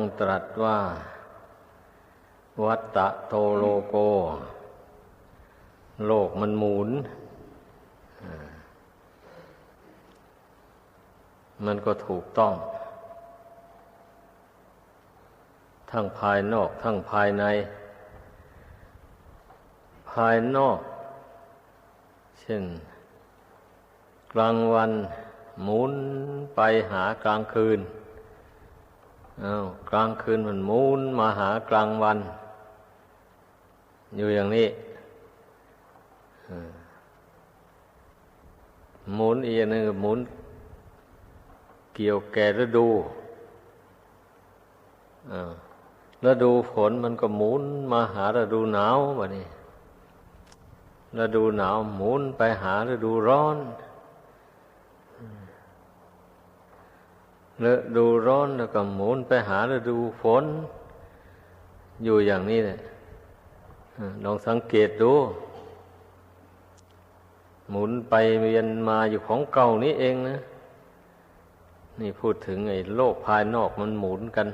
งตรัสว่า วัตตะโตโลโก โลกมันหมุน มันก็ถูกต้อง ทั้งภายนอกทั้งภายใน ภายนอก เช่น กลางวันหมุนไปหากลางคืน อา้าวกลางคืนมันมุนมาหากลางวัน อยู่อย่างนี้หมุนอีกนึงหมุน เกี่ยวแก่ฤดูฤดูฝนมันก็หมุนมาหาฤดูหนาววะนี่ฤดูหนาวหมุนไปหาฤดูร้อน ฤดูร้อนแล้วก็หมุนไปหาฤดูฝน อยู่อย่างนี้เลยลองสังเกตดู หมุนไปเวียนมาอยู่ของเก่านี้เองนะ นี่พูดถึงไอ้โลกภายนอกมันหมุนกัน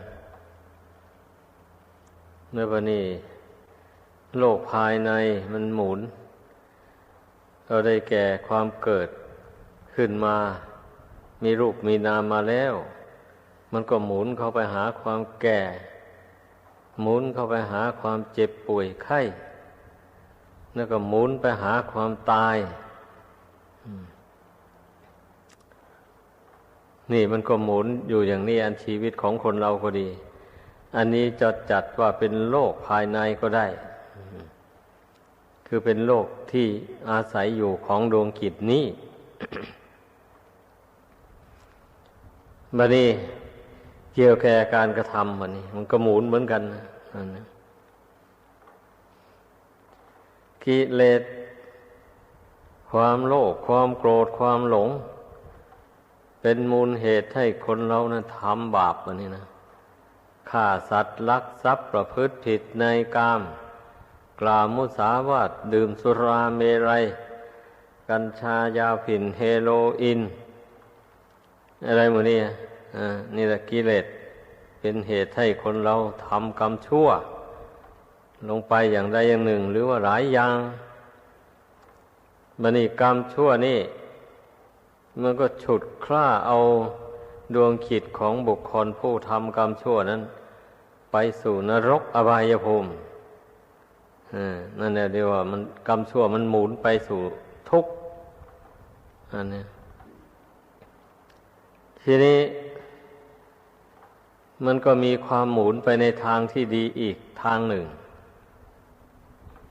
เมื่อวันนี้โลกภายในมันหมุนเราได้แก่ความเกิดขึ้นมา มีรูปมีนามมาแล้ว มันก็หมุนเข้าไปหาความแก่ หมุนเข้าไปหาความเจ็บป่วยไข้ แล้วก็หมุนไปหาความตาย นี่มันก็หมุนอยู่อย่างนี้อันชีวิตของคนเราก็ดี อันนี้จะจัดว่าเป็นโลกภายในก็ได้ คือเป็นโลกที่อาศัยอยู่ของดวงกิจนี้ บัดนี้เกี่ยวแก่การกระทำมันนี่มันก็หมุนเหมือนกันนั่นนะกิเลสความโลภความโกรธความหลง เป็นมูลเหตุให้คนเรานะทำบาปมันนี่นะฆ่าสัตว์ลักทรัพย์ประพฤติผิดในกาม กล่าวมุสาวาทดื่มสุราเมรัย กัญชายาผินเฮโรอีน อะไรหมดนี่ นี่แหละกิเลสเป็นเหตุให้คนเราทำกรรมชั่ว ลงไปอย่างใดอย่างหนึ่ง หรือว่าหลายอย่างบันิกรรมชั่วนี่ มันก็ฉุดคล้าเอาดวงขิดของบุคคลผู้ทำกรรมชั่วนั้น ไปสู่นรกอบายภูมินั่นแหละเดียวว่ามันกรรมชั่วมันหมุนไปสู่ทุกข์อันนี้ทีนี้ มันก็มีความหมุนไปในทางที่ดีอีกทางหนึ่ง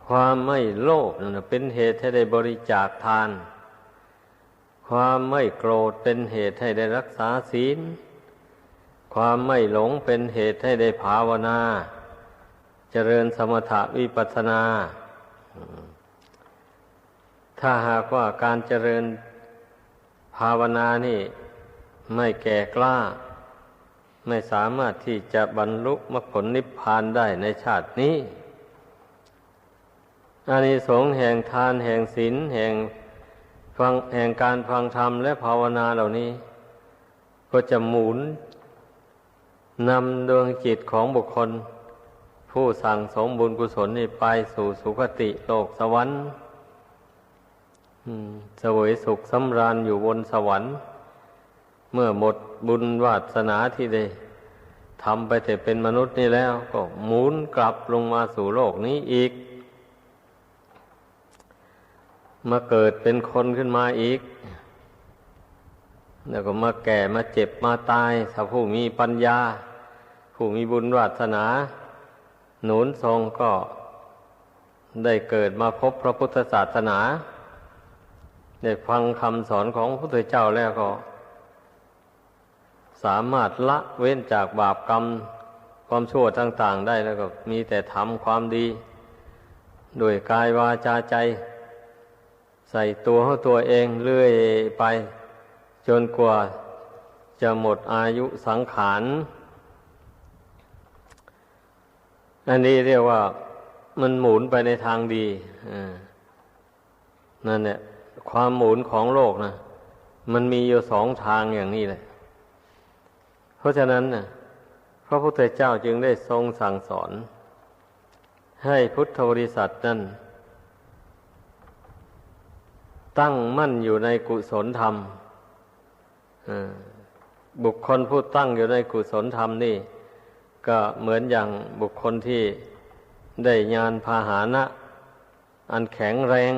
ความไม่โลภนั่นเป็นเหตุให้ได้บริจาคทาน ความไม่โกรธเป็นเหตุให้ได้รักษาศีล ความไม่หลงเป็นเหตุให้ได้ภาวนา เจริญสมถะวิปัสนา ถ้าหากว่าการเจริญภาวนานี่ไม่แก่กล้า ไม่สามารถที่จะบรรลุมรรคผลนิพพานได้ในชาตินี้อานิสงส์แห่งทานแห่งศีลแห่งฟังแห่งการฟังธรรมและภาวนาเหล่านี้ ก็จะหมุนนำดวงจิตของบุคคล ผู้สั่งสมบุญกุศลนี้ไปสู่สุคติโลกสวรรค์สวยสุขสำราญอยู่บนสวรรค์ เมื่อหมดบุญวาสนาที่ได้ทำไปแต่เป็นมนุษย์นี่แล้ว ก็หมุนกลับลงมาสู่โลกนี้อีก มาเกิดเป็นคนขึ้นมาอีก แล้วก็มาแก่มาเจ็บมาตาย ถ้าผู้มีปัญญา ผู้มีบุญวาสนา หนุนทรงก็ได้เกิดมาพบพระพุทธศาสนา ได้ฟังคำสอนของพระพุทธเจ้าแล้วก็ สามารถละเว้นจากบาปกรรม ความชั่วต่างๆได้แล้วก็มีแต่ทำความดี โดยกายวาจาใจ ใส่ตัวของตัวเองเรื่อยไป จนกว่าจะหมดอายุสังขารอันนี้เรียกว่ามันหมุนไปในทางดีนั่นเนี่ยความหมุนของโลกนะมันมีอยู่สองทางอย่างนี้เลย เพราะฉะนั้นนะพระพุทธเจ้าจึงได้ทรงสั่งสอน ให้พุทธบริษัทนั้น ตั้งมั่นอยู่ในกุศลธรรมบุคคลผู้ตั้งอยู่ในกุศลธรรมนี่ ก็เหมือนอย่างบุคคลที่ได้ญาณพาหานะ อันแข็งแรง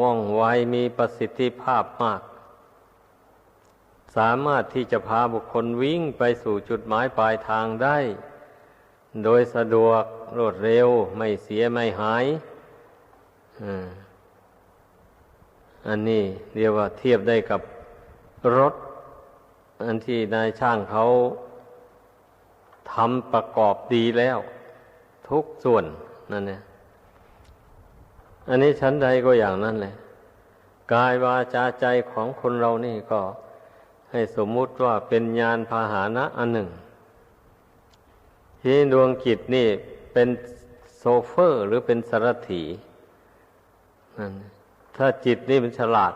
ว่องไวมีประสิทธิภาพมาก สามารถที่จะพาบุคคลวิ่งไปสู่จุดหมายปลายทางได้ โดยสะดวกรวดเร็วไม่เสียไม่หายอันนี้เรียกว่าเทียบได้กับรถ อันที่นายช่างเขาทำประกอบดีแล้ว ทุกส่วนนั่นเนี่ยอันนี้ชั้นใดก็อย่างนั้นเลยกายวาจาใจของคนเรานี่ก็ ให้สมมุติว่าเป็นญาณพาหานะอันหนึ่ง ที่ดวงกิจนี่เป็นโซเฟอร์หรือเป็นสารถีนั่นถ้าจิตนี่มันฉลาด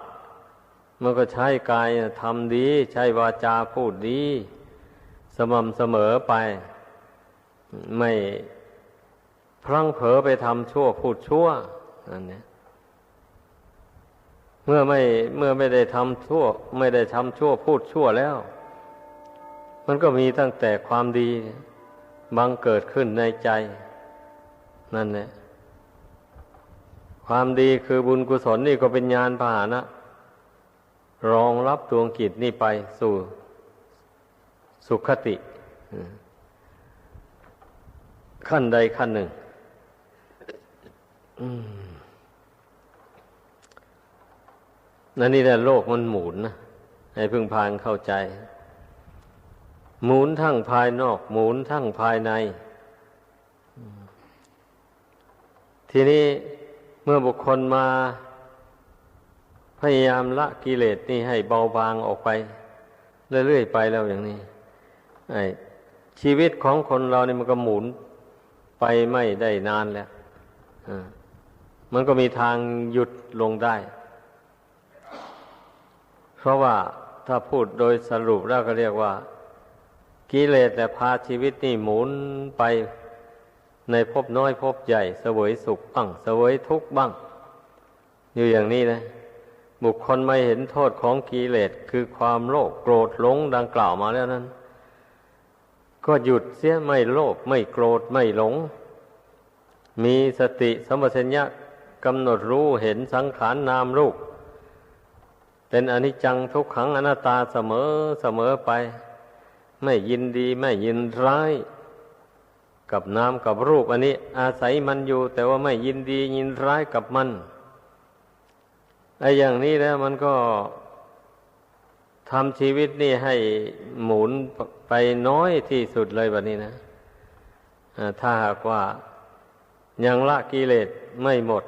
มันก็ใช้กายทำดี ใช้วาจาพูดดี สม่ำเสมอไป ไม่พลั้งเผลอไปทำชั่วพูดชั่วอันนี้ เมื่อไม่เมื่อไม่ได้ทำชั่ว ไม่ได้ทำชั่วพูดชั่วแล้ว มันก็มีตั้งแต่ความดีบังเกิดขึ้นในใจ นั่นแหละความดีคือบุญกุศลนี่ก็เป็นญาณพาหนะ รองรับดวงกิจนี่ไปสู่สุขติ ขั้นใดขั้นหนึ่ง นั่นนี่แหละโลกมันหมุนนะให้พึงพานเข้าใจ หมุนทั้งภายนอก หมุนทั้งภายใน ทีนี้เมื่อบุคคลมา พยายามละกิเลสนี่ให้เบาบางออกไป เรื่อยๆไปแล้วอย่างนี้ไอ้ชีวิตของคนเราเนี่ยมันก็หมุนไปไม่ได้นานแล้วมันก็มีทางหยุดลงได้ เพราะว่าถ้าพูดโดยสรุปแล้วก็เรียกว่า กิเลสแต่พาชีวิตนี่หมุนไปในภพน้อยภพใหญ่เสวยสุขบ้างเสวยทุกข์บ้าง อยู่อย่างนี้นะ บุคคลไม่เห็นโทษของกิเลสคือความโลภโกรธหลงดังกล่าวมาแล้วนั้น ก็หยุดเสียไม่โลภไม่โกรธไม่หลง มีสติสมชัญญะกำหนดรู้เห็นสังขารนนามรูป เป็นอนิจจังทุกขังอนัตตาเสมอเสมอไป ไม่ยินดีไม่ยินร้าย กับนามกับรูปอันนี้ อาศัยมันอยู่ แต่ว่าไม่ยินดียินร้ายกับมันไอ้อย่างนี้แล้วมันก็ทำชีวิตนี่ให้หมุนไปน้อยที่สุดเลยแบบนี้นะถ้าหากว่ายังละกิเลสไม่หมด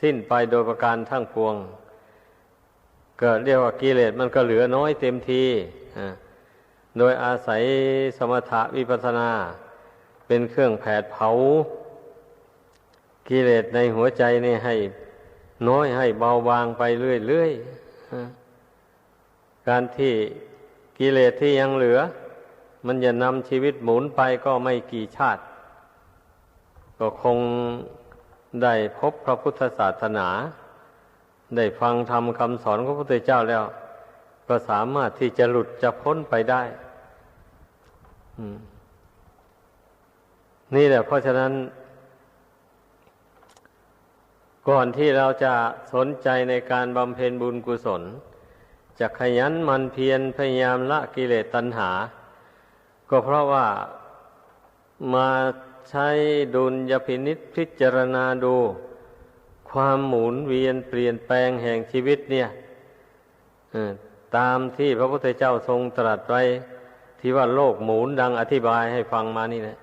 สิ้นไปโดยประการทั้งปวง ก็เรียกว่ากิเลสมันก็เหลือน้อยเต็มทีโดยอาศัยสมถะวิปัสนา เป็นเครื่องแผดเผา กิเลสในหัวใจนี่ให้น้อยให้เบาบางไปเรื่อยๆการที่กิเลสที่ยังเหลือ มันจะนำชีวิตหมุนไปก็ไม่กี่ชาติ ก็คงได้พบพระพุทธศาสนา ได้ฟังธรรมคำสอนของพระพุทธเจ้าแล้ว ก็สามารถที่จะหลุดจะพ้นไปได้นี่แหละ เพราะฉะนั้น ก่อนที่เราจะสนใจในการบำเพ็ญบุญกุศล จะขยันมันเพียรพยายามละกิเลสตัณหา ก็เพราะว่ามาใช้ดุลยพินิษพิจารณาดู ความหมุนเวียนเปลี่ยนแปลงแห่งชีวิตเนี่ยตามที่พระพุทธเจ้าทรงตรัสไว้ที่ว่าโลกหมุนดังอธิบายให้ฟังมานี่นะ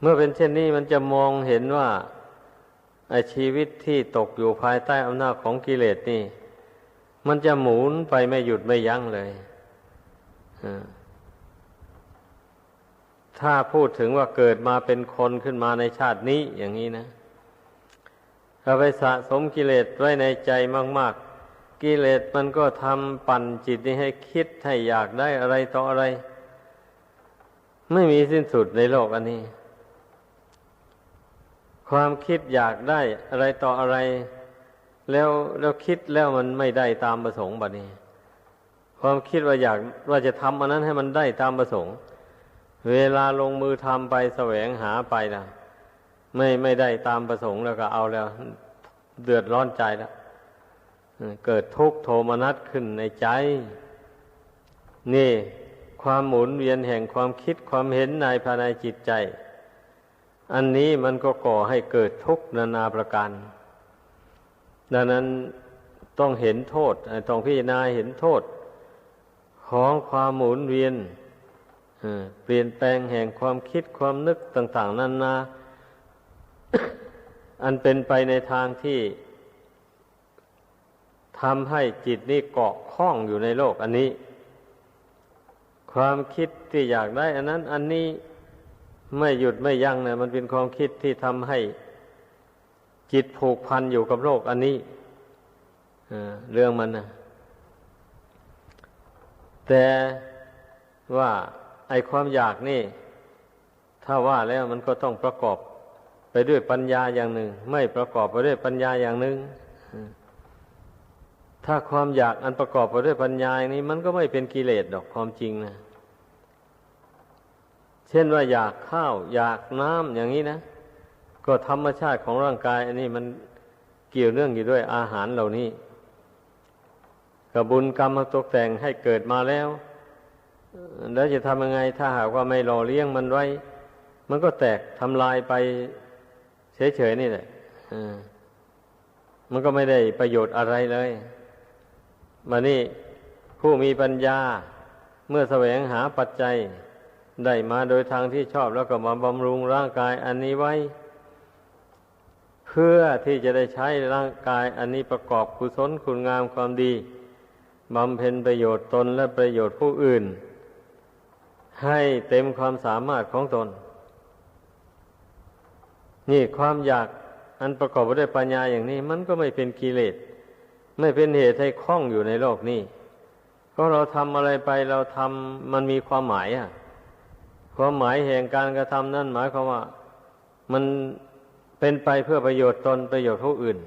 เมื่อเป็นเช่นนี้มันจะมองเห็นว่าไอชีวิตที่ตกอยู่ภายใต้อำนาจของกิเลสนี่ มันจะหมุนไปไม่หยุดไม่ยั้งเลยถ้าพูดถึงว่าเกิดมาเป็นคนขึ้นมาในชาตินี้อย่างนี้นะ ถ้าไปสะสมกิเลสไว้ในใจมาก ๆ กิเลสมันก็ทำปั่นจิตนี้ให้คิดให้อยากได้อะไรต่ออะไร ไม่มีสิ้นสุดในโลกอันนี้ ความคิดอยากได้อะไรต่ออะไร แล้วแล้วคิดแล้วมันไม่ได้ตามประสงค์บัดนี้ ความคิดว่าอยากว่าจะทำอันนั้นให้มันได้ตามประสงค์ เวลาลงมือทำไปแสวงหาไปนะ ไม่ไม่ได้ตามประสงค์แล้วก็เอาแล้ว เดือดร้อนใจแล้วเกิดทุกข์โทมนัสขึ้นในใจ นี่ ความหมุนเวียนแห่งความคิดความเห็นในภายในจิตใจ อันนี้มันก็ก่อให้เกิดทุกข์นานาประการ ดังนั้นต้องเห็นโทษต้องพิจารณาเห็นโทษ ของความหมุนเวียนเปลี่ยนแปลงแห่งความคิดความนึกต่าง ๆนานา อันเป็นไปในทางที่ทำให้จิตนี่เกาะข้องอยู่ในโลกอันนี้ ความคิดที่อยากได้อันนั้น อันนี้ไม่หยุดไม่ยั้งนะมันเป็นความคิดที่ทำให้จิตผูกพันอยู่กับโลกอันนี้เรื่องมันนะแต่ว่าไอความอยากนี่ ถ้าว่าแล้วมันก็ต้องประกอบ ไปด้วยปัญญาอย่างหนึ่ง ไม่ประกอบไปด้วยปัญญาอย่างหนึ่งถ้าความอยากอันประกอบไปด้วยปัญญาอย่างนี้ มันก็ไม่เป็นกิเลสดอกความจริงนะเช่นว่าอยากข้าว อยากน้ำอย่างนี้นะ ก็ธรรมชาติของร่างกาย อันนี้มันเกี่ยวเนื่องอยู่ด้วยอาหารเหล่านี้กระบุญกรรมตกแต่งให้เกิดมาแล้ว แล้วจะทำยังไงถ้าหากว่าไม่รอเลี้ยงมันไว้ มันก็แตกทำลายไป เฉยๆนี่แหละมันก็ไม่ได้ประโยชน์อะไรเลยมานี่ผู้มีปัญญาเมื่อแสวงหาปัจจัย ได้มาโดยทางที่ชอบแล้วก็มาบำรุงร่างกายอันนี้ไว้ เพื่อที่จะได้ใช้ร่างกายอันนี้ประกอบกุศลคุณงามความดีบำเพ็ญประโยชน์ตนและประโยชน์ผู้อื่น ให้เต็มความสามารถของตน นี่ความอยากอันประกอบไปด้วยปัญญาอย่างนี้ มันก็ไม่เป็นกิเลสไม่เป็นเหตุให้คล้องอยู่ในโลกนี้เพราะเราทำอะไรไปเราทำมันมีความหมายอะความหมายแห่งการกระทำนั่นหมายความว่า มันเป็นไปเพื่อประโยชน์ตนประโยชน์ผู้อื่น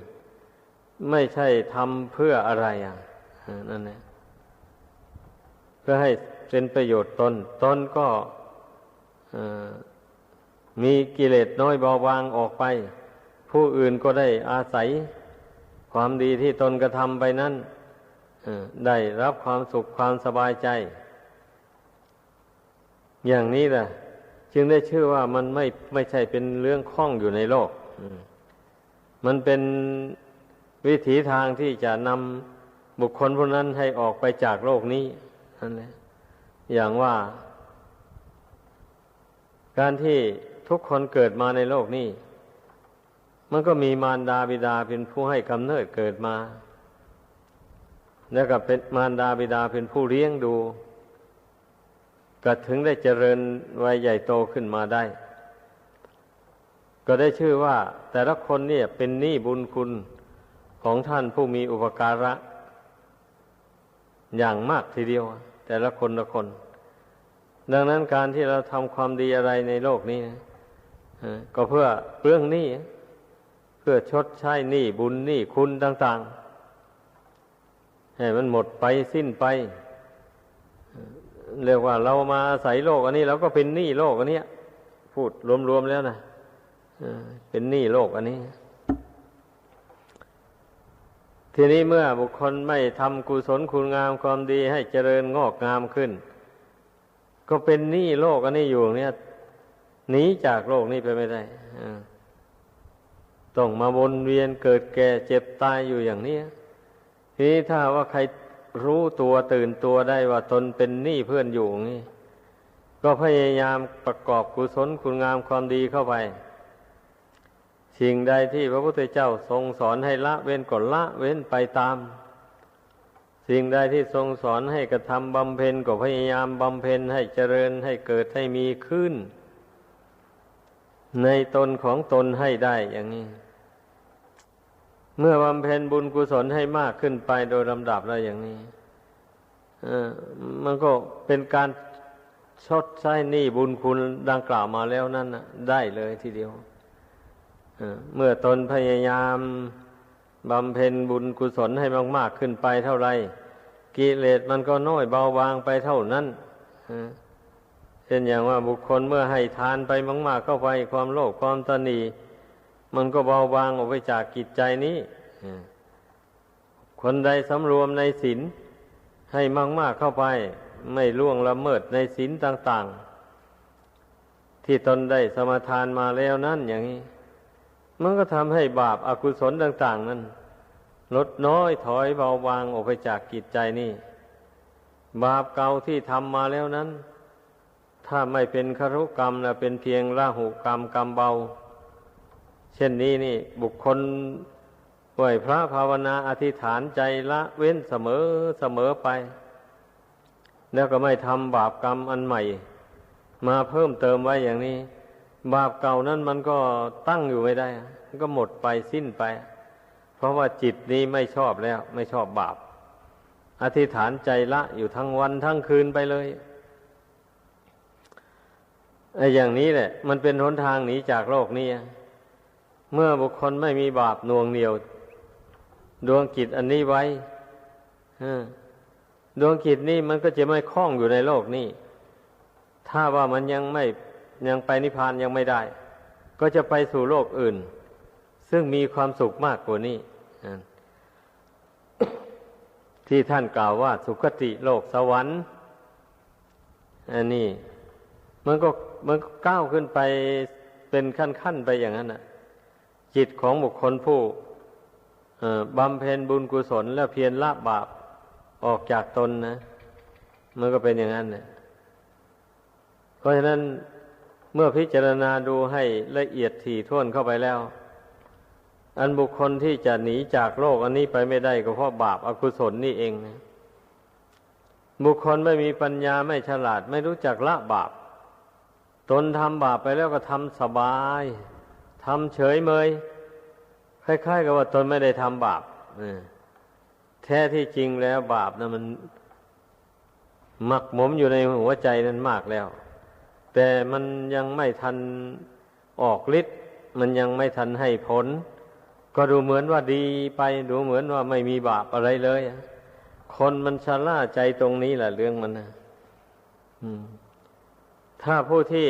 ไม่ใช่ทำเพื่ออะไรอะนั่นแหละเพื่อให้เป็นประโยชน์ตนตนก็ มีกิเลสน้อยเบาบางออกไป ผู้อื่นก็ได้อาศัยความดีที่ตนกระทำไปนั้นได้รับความสุขความสบายใจ อย่างนี้แหละจึงได้ชื่อว่ามันไม่ไม่ใช่เป็นเรื่องข้องอยู่ในโลก มันเป็นวิถีทางที่จะนำบุคคลผู้นั้นให้ออกไปจากโลกนี้นั่นแหละอย่างว่า การที่ ทุกคนเกิดมาในโลกนี้ มันก็มีมารดาบิดาเป็นผู้ให้กำเนิดเกิดมา แล้วก็เป็นมารดาบิดาเป็นผู้เลี้ยงดูก็ถึงได้เจริญวัยใหญ่โตขึ้นมาได้ ก็ได้ชื่อว่า แต่ละคนเนี่ยเป็นหนี้บุญคุณของท่านผู้มีอุปการะ อย่างมากทีเดียว แต่ละคนละคน ดังนั้นการที่เราทำความดีอะไรในโลกนี้นะ ก็เพื่อเปลื้องหนี้เพื่อชดใช้หนี้บุญหนี้คุณต่าง ๆ ให้มันหมดไปสิ้นไป เรียกว่าเรามาอาศัยโลก อันนี้เราก็เป็นหนี้โลกอันนี้พูดรวมๆแล้วนะเป็นหนี้โลกอันนี้ ทีนี้เมื่อบุคคลไม่ทำกุศลคุณงามความดีให้เจริญงอกงามขึ้น ก็เป็นหนี้โลกอันนี้อยู่เนี่ย หนีจากโลกนี้ไปไม่ได้ต้องมาวนเวียนเกิดแก่เจ็บตายอยู่อย่างนี้ทีนี้ถ้าว่าใครรู้ตัวตื่นตัวได้ว่าตนเป็นหนี้เพื่อนอยู่นี่ก็พยายามประกอบกุศลคุณงามความดีเข้าไป สิ่งใดที่พระพุทธเจ้าทรงสอนให้ละเว้นก็ละเว้นไปตาม สิ่งใดที่ทรงสอนให้กระทำบำเพ็ญก็พยายามบำเพ็ญให้เจริญให้เกิดให้มีขึ้น ในตนของตนให้ได้อย่างนี้ เมื่อบำเพ็ญบุญกุศลให้มากขึ้นไปโดยลำดับแล้วอย่างนี้มันก็เป็นการชดใช้หนี้บุญคุณดังกล่าวมาแล้วนั่นนะได้เลยทีเดียวเมื่อตนพยายามบำเพ็ญบุญกุศลให้มาก ๆ ขึ้นไปเท่าไรกิเลสมันก็น้อยเบาบางไปเท่านั้น ช่นอย่างว่าบุคคลเมื่อให้ทานไปมากๆเข้าไปความโลภความตนีมันก็เบาบางออกไปจากกิจใจนี้คนใดสำรวมในศีลให้มากๆเข้าไป ไม่ล่วงละเมิดในศีลต่าง ๆ ที่ตนได้สมาทานมาแล้วนั่นอย่างนี้มันก็ทำให้บาปอากุศลต่าง ๆ นั้นลดน้อยถอยเบาบางออกไปจากกิจใจนี่บาปเก่าที่ทำมาแล้วนั้น ถ้าไม่เป็นคารุกรรมนะเป็นเพียงละหุกรรมกรรมเบา เช่นนี้นี่ บุคคลไหวพระภาวนาอธิษฐานใจละเว้นเสมอเสมอไป แล้วก็ไม่ทำบาปกรรมอันใหม่ มาเพิ่มเติมไว้อย่างนี้ บาปเก่านั้นมันก็ตั้งอยู่ไม่ได้ มันก็หมดไปสิ้นไป เพราะว่าจิตนี้ไม่ชอบแล้ว ไม่ชอบบาป อธิษฐานใจละอยู่ทั้งวันทั้งคืนไปเลย ไอ้อย่างนี้แหละ มันเป็นหนทางหนีจากโลกนี้เมื่อบุคคลไม่มีบาปนวงเหนียว ดวงจิตอันนี้ไว้ดวงจิตนี้มันก็จะไม่คล้องอยู่ในโลกนี้ ถ้าว่ามันยังไม่ยังไปนิพพานยังไม่ได้ ก็จะไปสู่โลกอื่น ซึ่งมีความสุขมากกว่านี้ที่ท่านกล่าวว่าสุคติโลกสวรรค์ อันนี้ มันก็ มันก้าวขึ้นไปเป็นขั้นๆไปอย่างนั้นนะจิตของบุคคลผู้บำเพ็ญบุญกุศล แล้วเพียรละบาปออกจากตนนะมันก็เป็นอย่างนั้นเนี่ยเพราะฉะนั้นเมื่อพิจารณาดูให้ละเอียดถี่ถ้วนเข้าไปแล้ว อันบุคคลที่จะหนีจากโลกอันนี้ไปไม่ได้ก็เพราะบาปอกุศลนี่เองนะบุคคลไม่มีปัญญาไม่ฉลาดไม่รู้จักละบาป ตนทำบาปไปแล้วก็ทำสบายทำเฉยเมยคล้ายๆกับว่าตนไม่ได้ทำบาปแท้ที่จริงแล้วบาปนะมันหมักหมมอยู่ในหัวใจนั้นมากแล้ว แต่มันยังไม่ทันออกฤทธิ์มันยังไม่ทันให้ผล ก็ดูเหมือนว่าดีไปดูเหมือนว่าไม่มีบาปอะไรเลย คนมันชะล่าใจตรงนี้แหละเรื่องมันนะ ถ้าผู้ที่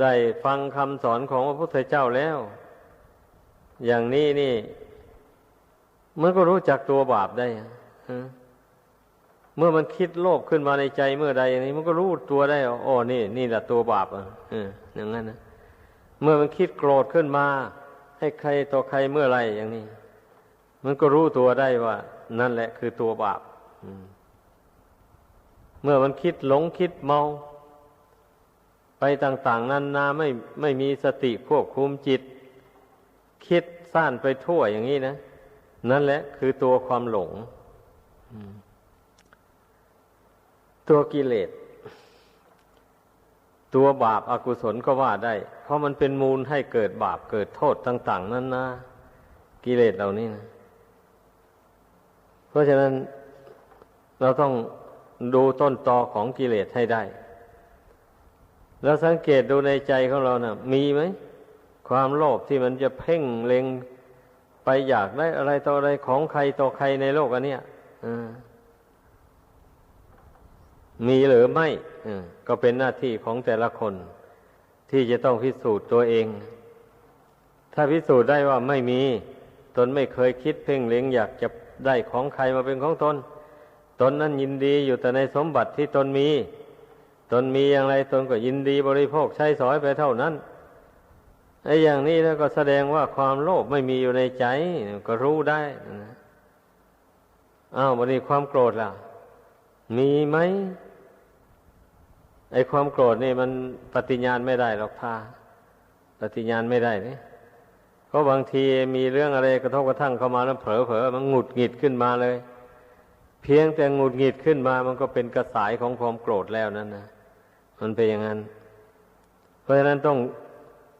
ได้ฟังคำสอนของพระพุทธเจ้าแล้ว อย่างนี้นี่มันก็รู้จักตัวบาปได้เมื่อมันคิดโลภขึ้นมาในใจเมื่อใดอย่างนี้ มันก็รู้ตัวได้อ๋อนี่ นี่แหละตัวบาปอะอย่างนั้นนะเมื่อมันคิดโกรธขึ้นมา ให้ใครต่อใครเมื่อไรอย่างนี้ มันก็รู้ตัวได้ว่า นั่นแหละคือตัวบาปเมื่อมันคิดหลงคิดเมา ต่าง ๆ นั้นนาไม่ไม่มีสติควบคุมจิต คิดซ่านไปทั่วอย่างนี้นะ นั่นแหละคือตัวความหลง ตัวกิเลส ตัวบาปอากุศลก็ว่าได้ เพราะมันเป็นมูลให้เกิดบาปเกิดโทษต่าง ๆ นั่นนะกิเลสเหล่านี้นะ เพราะฉะนั้นเราต้องดูต้นตอของกิเลสให้ได้ แล้วสังเกตดูในใจของเรานะ่ะ มีไหม ความโลภที่มันจะเพ่งเล็งไปอยากได้อะไรต่ออะไรของใครต่อใครในโลกอันเนี้ยมีหรือไม่ก็เป็นหน้าที่ของแต่ละคน ที่จะต้องพิสูจน์ตัวเอง ถ้าพิสูจน์ได้ว่าไม่มี ตนไม่เคยคิดเพ่งเล็งอยากจะได้ของใครมาเป็นของตน ตนนั้นยินดีอยู่แต่ในสมบัติที่ตนมี ตนมีอย่างไรตนก็ยินดีบริโภคใช้สอยไปเท่านั้นไอ้อย่างนี้แล้วก็แสดงว่าความโลภไม่มีอยู่ในใจก็รู้ได้อ้าววันนี้ความโกรธล่ะ มีไหมไอ้ความโกรธนี่มันปฏิญญาณไม่ได้หรอกท่าปฏิญาณไม่ได้เนี่ยเพราะบางทีมีเรื่องอะไรกระทบกระทั่งเข้ามาแล้วเผลอเผลอมันหงุดหงิดขึ้นมาเลย เพียงแต่หงุดหงิดขึ้นมามันก็เป็นกระสายของความโกรธแล้วนั่นนะ มันเป็นอย่างนั้น เพราะฉะนั้นต้อง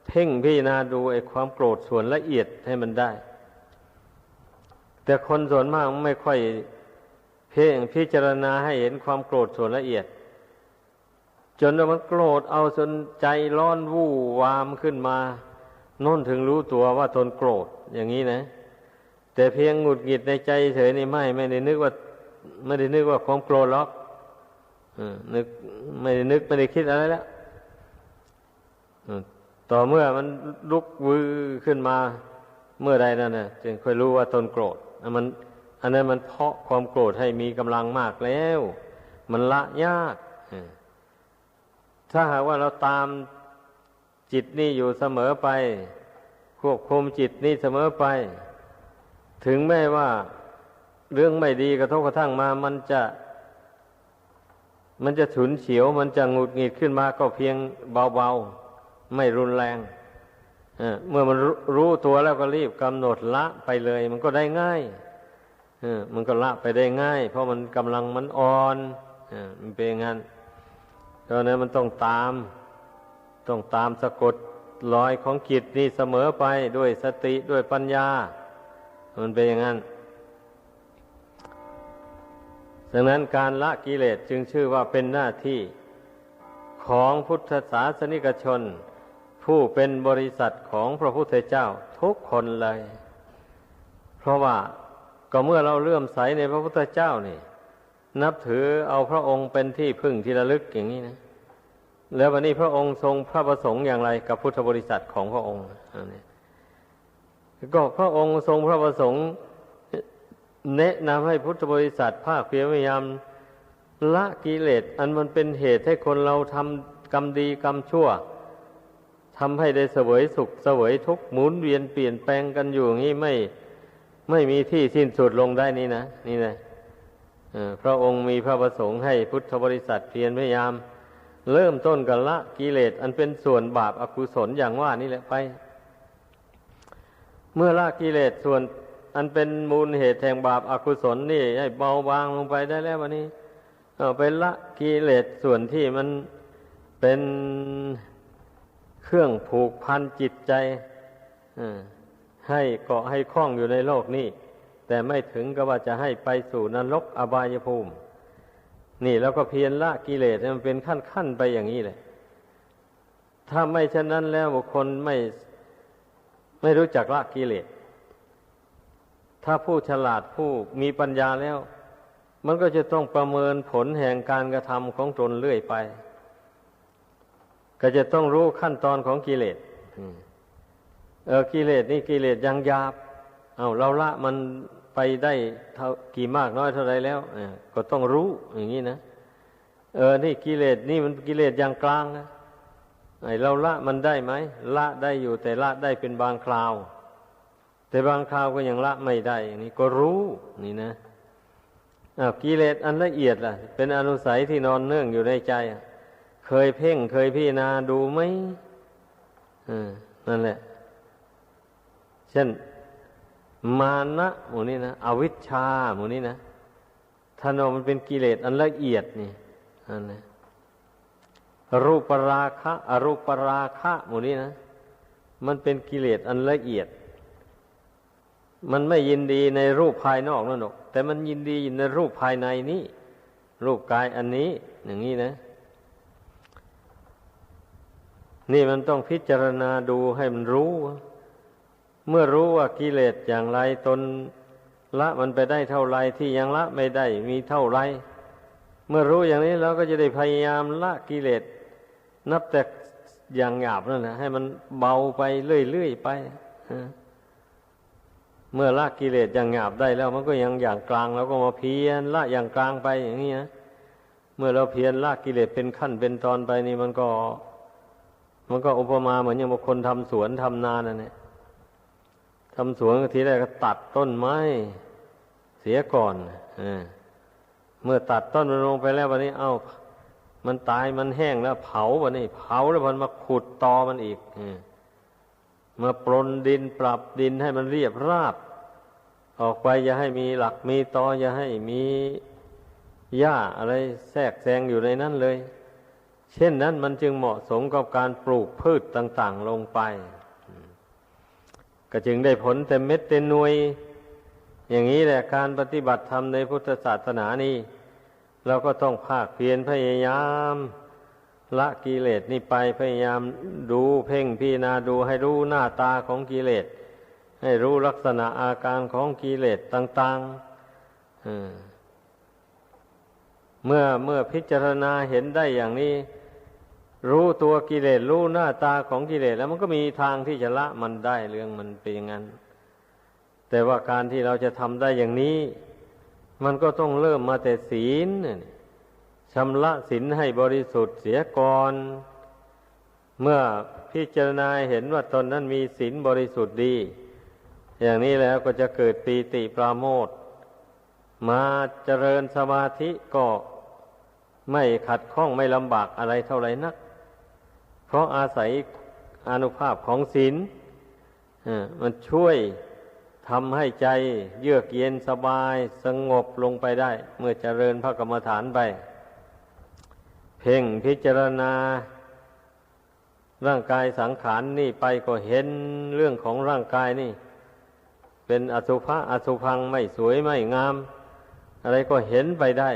เพ่งพิจารณาดูไอ้ความโกรธส่วนละเอียดให้มันได้ แต่คนส่วนมากไม่ค่อย เพ่งพิจารณาให้เห็นความโกรธส่วนละเอียด จนมันโกรธเอาจนใจร้อนวู่วามขึ้นมาน่นถึงรู้ตัวว่าตนโกรธอย่างนี้นะ แต่เพียงหงุดหงิดในใจเฉยนี่ไม่ไม่ได้นึกว่า ไม่ได้นึกว่าความโกรธหรอก นึกไม่ได้นึกไม่ได้คิดอะไรแล้วต่อเมื่อมันลุกวือขึ้นมาเมื่อใดนั่นนะจึงค่อยรู้ว่าตนโกรธอันมันอันนั้นมันเพาะความโกรธให้มีกำลังมากแล้ว มันละยากถ้าหากว่าเราตามจิตนี่อยู่เสมอไป ควบคุมจิตนี่เสมอไป ถึงแม้ว่าเรื่องไม่ดีกระทบกระทั่งมามันจะ มันจะฉุนเฉียว มันจะหงุดหงิดขึ้นมาก็เพียงเบาๆ ไม่รุนแรงเมื่อมันรู้ตัวแล้วก็รีบกำหนดละไปเลย มันก็ได้ง่ายมันก็ละไปได้ง่าย เพราะมันกำลังมันอ่อนมันเป็นงั้นเพราะนั้นมันต้องตาม ต้องตามสะกดรอยของจิตนี่เสมอไปด้วยสติด้วยปัญญา มันเป็นอย่างนั้น ดังนั้นการละกิเลสจึงชื่อว่าเป็นหน้าที่ของพุทธศาสนิกชน ผู้เป็นบริษัทของพระพุทธเจ้าทุกคนเลย เพราะว่าก็เมื่อเราเลื่อมใสในพระพุทธเจ้านี่ นับถือเอาพระองค์เป็นที่พึ่งที่ระลึกอย่างนี้นะ แล้ววันนี้พระองค์ทรงพระประสงค์อย่างไรกับพุทธบริษัทของพระองค์อันนี้ก็พระองค์ทรงพระประสงค์ แนะนำให้พุทธบริษัทภาคเพียรพยายามละกิเลสอันมันเป็นเหตุให้คนเราทำกรรมดีกรรมชั่วทำให้ได้เสวยสุขเสวยทุกข์หมุนเวียนเปลี่ยนแปลงกันอยู่อย่างนี้ไม่ไม่มีที่สิ้นสุดลงได้นี่นะ นี่นะพระองค์มีพระประสงค์ให้พุทธบริษัทเพียรพยายาม เริ่มต้นกันละกิเลสอันเป็นส่วนบาปอากุศลอย่างว่านี่แหละไป เมื่อละกิเลสส่วน อันเป็นมูลเหตุแห่งบาปอากุศลนี่ ให้เบาบางลงไปได้แล้ววันนี้เอาไปละกิเลสส่วนที่มันเป็นเครื่องผูกพันจิตใจให้เกาะให้คล้องอยู่ในโลกนี้ แต่ไม่ถึงกับว่าจะให้ไปสู่นรกอบายภูมิ นี่แล้วก็เพียรละกิเลสมันเป็นขั้นขั้นไปอย่างนี้เลยถ้าไม่เช่นนั้นแล้วบุคคลไม่ไม่รู้จักละกิเลส ถ้าผู้ฉลาดผู้มีปัญญาแล้ว มันก็จะต้องประเมินผลแห่งการกระทำของตนเรื่อยไป ก็จะต้องรู้ขั้นตอนของกิเลสเออกิเลสนี่กิเลสยังหยาบ เอาเราละมันไปได้เท่ากี่มากน้อยเท่าไรแล้วก็ต้องรู้อย่างนี้นะเออนี่กิเลสนี่มันกิเลสอย่างกลางนะไอเราละมันได้ไหมละได้อยู่แต่ละได้เป็นบางคราว แต่บางคราวก็ยังละไม่ได้อย่างนี้ก็รู้นี่นะอ้าวกิเลสอันละเอียดล่ะ เป็นอนุสัยที่นอนเนื่องอยู่ในใจ เคยเพ่งเคยพิจารณาดูไหมอ่านั่นแหละ เช่น มานะหมูนี้นะอวิชชาหมูนี้นะท่านมันเป็นกิเลสอันละเอียดนี่อันนี้รูปราคะ อรูปราคะหมูนี้นะ มันเป็นกิเลสอันละเอียด มันไม่ยินดีในรูปภายนอกนั่นหรอกแต่มันยินดีในรูปภายในนี้ รูปกายอันนี้ อย่างนี้นะ นี่มันต้องพิจารณาดูให้มันรู้ เมื่อรู้ว่ากิเลสอย่างไรตนละมันไปได้เท่าไรที่ยังละไม่ได้มีเท่าไร เมื่อรู้อย่างนี้เราก็จะได้พยายามละกิเลสนับแต่อย่างหยาบนั่นแหละให้มันเบาไปเรื่อยๆไป เมื่อละกิเลสอย่างหยาบได้แล้ว มันก็ยังอย่างกลางเราก็มาเพียรละอย่างกลางไปอย่างนี้นะเมื่อเราเพียรละกิเลสเป็นขั้นเป็นตอนไปนี่มันก็ มันก็อุปมาเหมือนอย่างบางคนทำสวนทำนานั่นแหละทำสวนทีแรกก็ตัดต้นไม้เสียก่อนอเมื่อตัดต้นมันลงไปแล้ววันนี้ เอา้า มันตายมันแห้งแล้ว เผาวันนี้ เผาแล้วมันมาขุดตอมันอีกมาปรนดินปรับดินให้มันเรียบราบ ออกไปอย่าให้มีหลักมีตออย่าให้มีหญ้าอะไรแทรกแซงอยู่ในนั้นเลย เช่นนั้นมันจึงเหมาะสมกับการปลูกพืชต่าง ๆ ลงไป ก็จึงได้ผลเต็มเม็ดเต็มหน่วย อย่างนี้แหละการปฏิบัติธรรมในพุทธศาสนานี้เราก็ต้องภาคเพียรพยายาม ละกิเลสนี่ไปพยายามดูเพ่งพิจารณาดูให้รู้หน้าตาของกิเลส ให้รู้ลักษณะอาการของกิเลสต่างๆเมื่อเมื่อพิจารณาเห็นได้อย่างนี้ รู้ตัวกิเลสรู้หน้าตาของกิเลสแล้วมันก็มีทางที่จะละมันได้เรื่องมันเป็นอย่างนั้น แต่ว่าการที่เราจะทำได้อย่างนี้ มันก็ต้องเริ่มมาแต่ศีลชำระศีลให้บริสุทธิ์เสียก่อน เมื่อพิจารณาเห็นว่าตนนั้นมีศีลบริสุทธิ์ดี อย่างนี้แล้วก็จะเกิดปีติปราโมทมาเจริญสมาธิก็ไม่ขัดข้องไม่ลำบากอะไรเท่าไหรนัก เพราะอาศัยอนุภาพของศีลมันช่วยทำให้ใจเยือกเย็นสบายสงบลงไปได้ เมื่อเจริญพระกรรมฐานไป เพ่งพิจารณา ร่างกายสังขารนนี่ไปก็เห็นเรื่องของร่างกายนี่ เป็นอสุภะอสุพังไม่สวยไม่งาม อะไรก็เห็นไปได้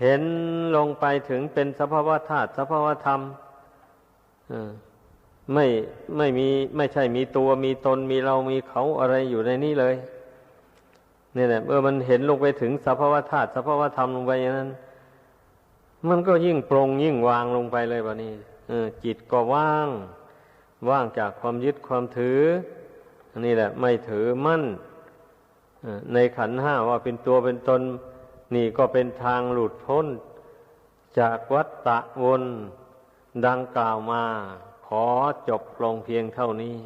เห็นลงไปถึงเป็นสภาวะธาตุสภาวะธรรมไม่ไม่มีไม่ใช่มีตัวมีตนมีเรามีเขาอะไรอยู่ในนี้เลยเนี่ยแหละเมื่อมันเห็นลงไปถึงสภาวะธาตุสภาวะธรรมลงไปอย่างนั้น มันก็ยิ่งปรงยิ่งวางลงไปเลยแบบนี้จิตก็ว่าง ว่างจากความยึดความถือ อันนี้แหละ ไม่ถือมั่นในขันห้าว่าเป็นตัวเป็นตน นี่ก็เป็นทางหลุดพ้น จากวัฏฏะวนดังกล่าวมา ขอจบลงเพียงเท่านี้